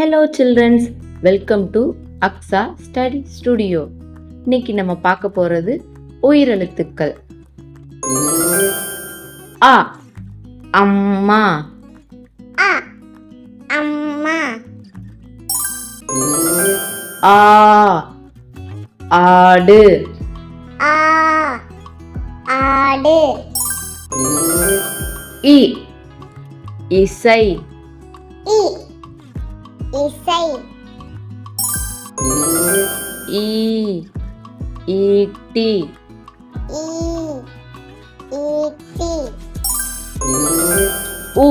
Hello children's welcome to Aksa study studio இன்னைக்கு நம்ம பார்க்க போகிறது உயிரெழுத்துக்கள் ஆ அம்மா. அ அம்மா. ஆ ஆடு. ஆ ஆடு. இ இசை. இ இசை ஈ ஈட்டி ஈ ஈட்டி உ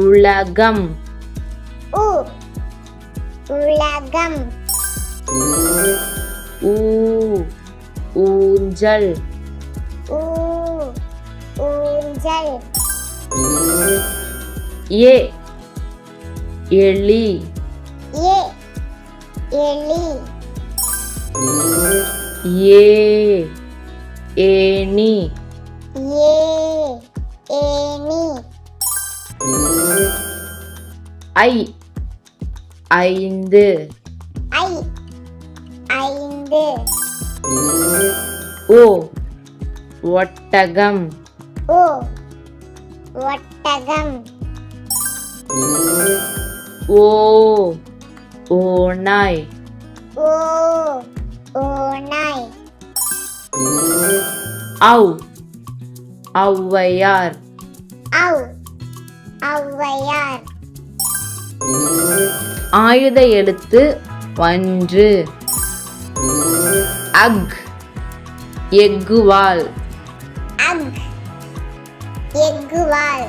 உலகம் உ உலகம் ஊ ஊஞ்சல் ஊ ஊஞ்சல் ஏ எலி. ஏ ஏனி ஐ ஐந்து. ஐ ஐந்து. ஓ ஒட்டகம். ஓ ஒட்டகம். ஓ ஓநாய் ஓ ஓநாய் ஔ ஔவையார். ஔ ஔவையார். ஆயுத எழுத்து ஒன்று. அக் எக்குவால் அக் எக்குவால்